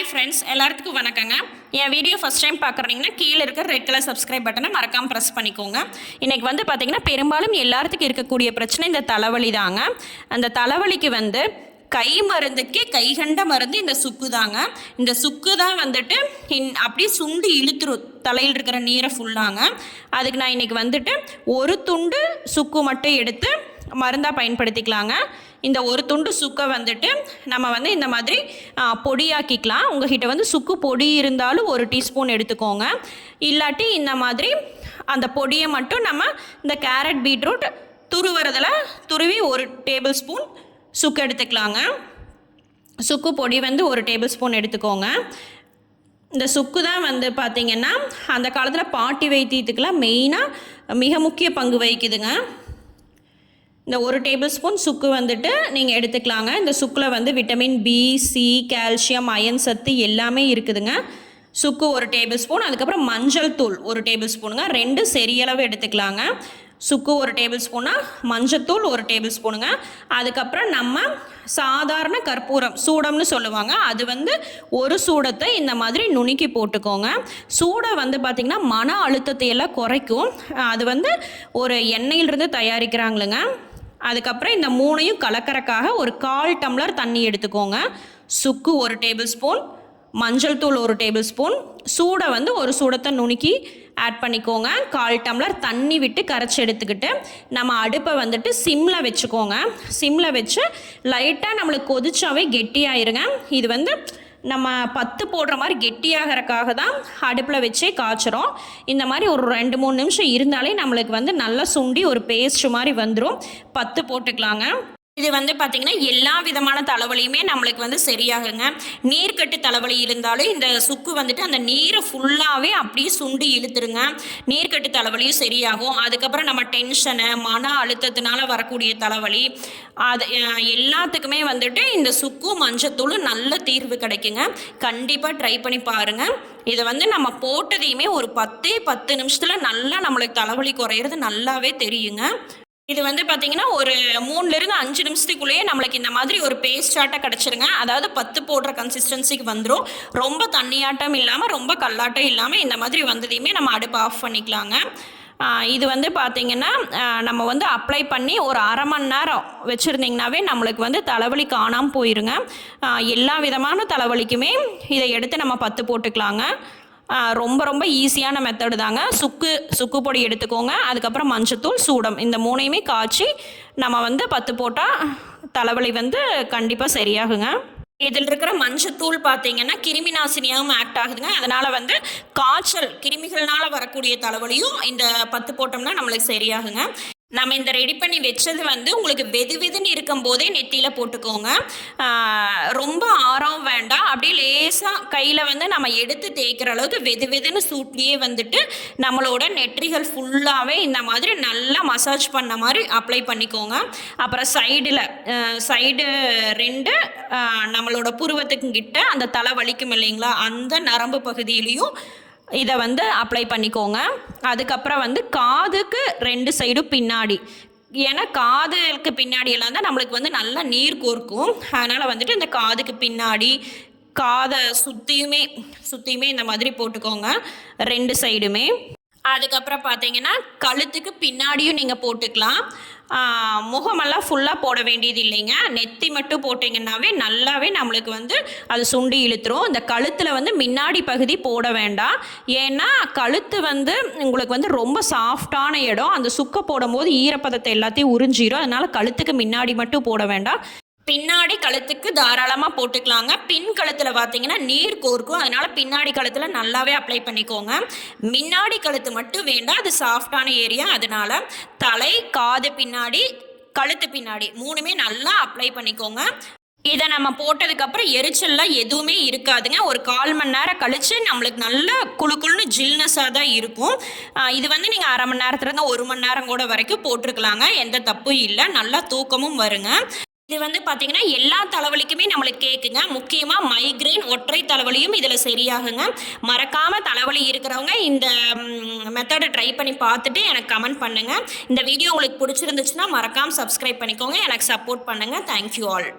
Hi friends எல்லாத்துக்கும் வணக்கங்க. என் video first time பார்க்குறீங்கன்னா கீழே இருக்கிற ரெட் கலர் சப்ஸ்கிரைப் பட்டனை மறக்காமல் ப்ரெஸ் பண்ணிக்கோங்க. இன்றைக்கி வந்து பார்த்திங்கன்னா பெரும்பாலும் எல்லாத்துக்கும் இருக்கக்கூடிய பிரச்சனை இந்த தலைவலி தாங்க. அந்த தலைவலிக்கு வந்து கை மருந்துக்கே கைகண்ட மருந்து இந்த சுக்கு தாங்க. இந்த சுக்கு தான் வந்துட்டு இன் அப்படியே சுண்டு இழுத்துரும் தலையில் இருக்கிற நீரை ஃபுல்லாங்க அதுக்கு நான் இன்றைக்கி வந்துட்டு ஒரு துண்டு சுக்கு மட்டும் எடுத்து மருந்தாக பயன்படுத்திக்கலாங்க. இந்த ஒரு துண்டு சுக்கை வந்துட்டு நம்ம வந்து இந்த மாதிரி பொடியாக்கிக்கலாம். உங்ககிட்ட வந்து சுக்கு பொடி இருந்தாலும் ஒரு டீஸ்பூன் எடுத்துக்கோங்க. இல்லாட்டி இந்த மாதிரி அந்த பொடியை மட்டும் நம்ம இந்த கேரட் பீட்ரூட் துருவுறதில் துருவி ஒரு டேபிள் ஸ்பூன் சுக்கு எடுத்துக்கலாங்க. சுக்கு பொடி வந்து ஒரு டேபிள் ஸ்பூன் எடுத்துக்கோங்க. இந்த சுக்கு தான் வந்து பார்த்திங்கன்னா அந்த காலத்தில் பாட்டி வைத்தியத்துக்கெலாம் மெயினாக மிக முக்கிய பங்கு வகிக்குதுங்க. இந்த ஒரு டேபிள் ஸ்பூன் சுக்கு வந்துட்டு நீங்கள் எடுத்துக்கலாங்க. இந்த சுக்கில் வந்து vitamin B C calcium iron சத்து எல்லாமே இருக்குதுங்க. சுக்கு ஒரு டேபிள் ஸ்பூன் அதுக்கப்புறம் மஞ்சள் தூள் ஒரு டேபிள் ஸ்பூனுங்க ரெண்டு சரியளவு எடுத்துக்கலாங்க. சுக்கு ஒரு டேபிள் ஸ்பூனா மஞ்சத்தூள் ஒரு டேபிள் ஸ்பூனுங்க அதுக்கப்புறம் நம்ம சாதாரண கற்பூரம் சூடம்னு சொல்லுவாங்க. அது வந்து ஒரு சூடத்தை இந்த மாதிரி நுணுக்கி போட்டுக்கோங்க. சூடை வந்து பார்த்திங்கன்னா மன அழுத்தத்தை எல்லாம் குறைக்கும். அது வந்து ஒரு எண்ணெயிலிருந்து தயாரிக்கிறாங்களுங்க. அதுக்கப்புறம் இந்த மூணையும் கலக்கறக்காக ஒரு கால் டம்ளர் தண்ணி எடுத்துக்கோங்க. சுக்கு ஒரு டேபிள் ஸ்பூன் மஞ்சள் தூள் ஒரு டேபிள் ஸ்பூன் சூடை வந்து ஒரு சூடத்தை நுணுக்கி ஆட் பண்ணிக்கோங்க. கால் டம்ளர் தண்ணி விட்டு கரைச்சி எடுத்துக்கிட்டு நம்ம அடுப்பை வந்துட்டு சிம்மில் வச்சுக்கோங்க. சிம்மில் வச்சு லைட்டாக நம்மளுக்கு கொதிச்சாவே கெட்டியாயிருங்க. இது வந்து நம்ம பத்து போடுற மாதிரி கெட்டியாகிறக்காக தான் அடுப்பில் வச்சே காய்ச்சிரும் இந்த மாதிரி ஒரு ரெண்டு மூணு நிமிஷம் இருந்தாலே நம்மளுக்கு வந்து நல்லா சுண்டி ஒரு பேஸ்ட் மாதிரி வந்துடும் பத்து போட்டுக்கலாங்க. இது வந்து பார்த்திங்கன்னா எல்லா விதமான தலைவலியுமே நம்மளுக்கு வந்து சரியாகுங்க. நீர்க்கட்டு தலைவலி இருந்தாலும் இந்த சுக்கு வந்துட்டு அந்த நீரை ஃபுல்லாகவே அப்படியே சுண்டி இழுத்துருங்க. நீர்க்கட்டு தலைவலியும் சரியாகும். அதுக்கப்புறம் நம்ம டென்ஷனு மன அழுத்தத்தினால வரக்கூடிய தலைவலி அது எல்லாத்துக்குமே வந்துட்டு இந்த சுக்கும் மஞ்சத்தூளும் நல்ல தீர்வு கிடைக்குங்க. கண்டிப்பாக ட்ரை பண்ணி பாருங்கள் இதை வந்து நம்ம போட்டதையுமே ஒரு பத்தே பத்து நிமிஷத்தில் நல்லா நம்மளுக்கு தலைவலி குறையிறது நல்லாவே தெரியுங்க. இது வந்து பார்த்தீங்கன்னா ஒரு மூணுலேருந்து அஞ்சு நிமிஷத்துக்குள்ளேயே நம்மளுக்கு இந்த மாதிரி ஒரு பேஸ்டாட்டம் கிடச்சிருங்க. அதாவது பத்து போடுற கன்சிஸ்டன்சிக்கு வந்துடும் ரொம்ப தண்ணியாட்டம் இல்லாமல் ரொம்ப கல்லாட்டம் இல்லாமல் இந்த மாதிரி வந்ததையுமே நம்ம அடுப்பு ஆஃப் பண்ணிக்கலாங்க. இது வந்து பார்த்திங்கன்னா நம்ம வந்து அப்ளை பண்ணி ஒரு அரை மணி நேரம் வச்சுருந்திங்கனாவே நம்மளுக்கு வந்து தலைவலி காணாமல் போயிருங்க. எல்லா விதமான தலைவலிக்குமே இதை எடுத்து நம்ம பத்து போட்டுக்கலாங்க. ரொம்ப ரொம்ப ஈஸியான மெத்தடு தாங்க. சுக்கு சுக்கு பொடி எடுத்துக்கோங்க. அதுக்கப்புறம் மஞ்சத்தூள் சூடம். இந்த மூணையுமே காய்ச்சி நம்ம வந்து பத்து போட்டால் தலைவலி வந்து கண்டிப்பாக சரியாகுங்க. இதில் இருக்கிற மஞ்சத்தூள் பார்த்தீங்கன்னா கிருமி நாசினியாகவும் ஆக்ட் ஆகுதுங்க. அதனால் வந்து காய்ச்சல் கிருமிகள்னால் வரக்கூடிய தலைவலியும் இந்த பத்து போட்டோம்னா நம்மளுக்கு சரியாகுங்க. நம்ம இந்த ரெடி பண்ணி வச்சது வந்து உங்களுக்கு வெது வெதுன்னு இருக்கும் போதே நெத்தியில் போட்டுக்கோங்க. ரொம்ப ஆரம் வேண்டாம். அப்படியே லேசாக கையில் வந்து நம்ம எடுத்து தேய்க்கிற அளவுக்கு வெது வெதுன்னு சூட்லேயே வந்துட்டு நம்மளோட நெற்றிகள் ஃபுல்லாகவே இந்த மாதிரி நல்லா மசாஜ் பண்ண மாதிரி அப்ளை பண்ணிக்கோங்க. அப்புறம் சைடில் சைடு ரெண்டு நம்மளோட புருவத்துக்கு கிட்ட அந்த தலை வலிக்கும் இல்லைங்களா? அந்த நரம்பு பகுதியிலையும் இதை வந்து அப்ளை பண்ணிக்கோங்க. அதுக்கப்புறம் வந்து காதுக்கு ரெண்டு சைடும் பின்னாடி. ஏன்னா காதுக்கு பின்னாடி எல்லாம் தான் நம்மளுக்கு வந்து நல்லா நீர் கோர்க்கும். அதனால் வந்துட்டு இந்த காதுக்கு பின்னாடி காதை சுற்றியுமே சுற்றியுமே இந்த மாதிரி போட்டுக்கோங்க. ரெண்டு சைடுமே அதுக்கப்புறம் பார்த்தீங்கன்னா கழுத்துக்கு பின்னாடியும் நீங்கள் போட்டுக்கலாம். முகமெல்லாம் ஃபுல்லாக போட வேண்டியது இல்லைங்க. நெத்தி மட்டும் போட்டிங்கன்னாவே நல்லாவே நம்மளுக்கு வந்து அது சுண்டி இழுத்துரும். இந்த கழுத்தில் வந்து முன்னாடி பகுதி போட வேண்டாம். ஏன்னா கழுத்து வந்து உங்களுக்கு வந்து ரொம்ப சாஃப்டான இடம். அந்த சுக்க போடும்போது ஈரப்பதத்தை எல்லாத்தையும் உறிஞ்சிடும் அதனால் கழுத்துக்கு முன்னாடி மட்டும் போட வேண்டாம். பின்னாடி கழுத்துக்கு தாராளமாக போட்டுக்கலாங்க. பின் கழுத்தில் பார்த்தீங்கன்னா நீர் கோர்க்கும். அதனால பின்னாடி கழுத்தில் நல்லாவே அப்ளை பண்ணிக்கோங்க. முன்னாடி கழுத்து மட்டும் வேண்டாம். அது சாஃப்டான ஏரியா அதனால தலை காது பின்னாடி கழுத்து பின்னாடி மூணுமே நல்லா அப்ளை பண்ணிக்கோங்க. இதை நம்ம போட்டதுக்கப்புறம் எரிச்சல்லாம் எதுவுமே இருக்காதுங்க. ஒரு கால் மணி நேரம் கழித்து நம்மளுக்கு நல்ல குளு குளுன்னு ஜில்னஸாக தான் இருக்கும். இது வந்து நீங்கள் அரை மணி நேரத்துலேருந்து ஒரு மணி நேரம் கூட வரைக்கும் போட்டிருக்கலாங்க. எந்த தப்பும் இல்லை. நல்லா தூக்கமும் வருங்க. இது வந்து பார்த்தீங்கன்னா எல்லா தலைவலிக்குமே நம்மளுக்கு கேட்குங்க முக்கியமாக மைக்ரைன் ஒற்றை தலைவலியும் இதில் சரியாகுங்க. மறக்காமல் தலைவலி இருக்கிறவங்க இந்த மெத்தடை ட்ரை பண்ணி பார்த்துட்டு எனக்கு கமெண்ட் பண்ணுங்கள் இந்த வீடியோ உங்களுக்கு பிடிச்சிருந்துச்சுன்னா மறக்காமல் சப்ஸ்கிரைப் பண்ணிக்கோங்க. எனக்கு சப்போர்ட் பண்ணுங்கள் தேங்க்யூ ஆல்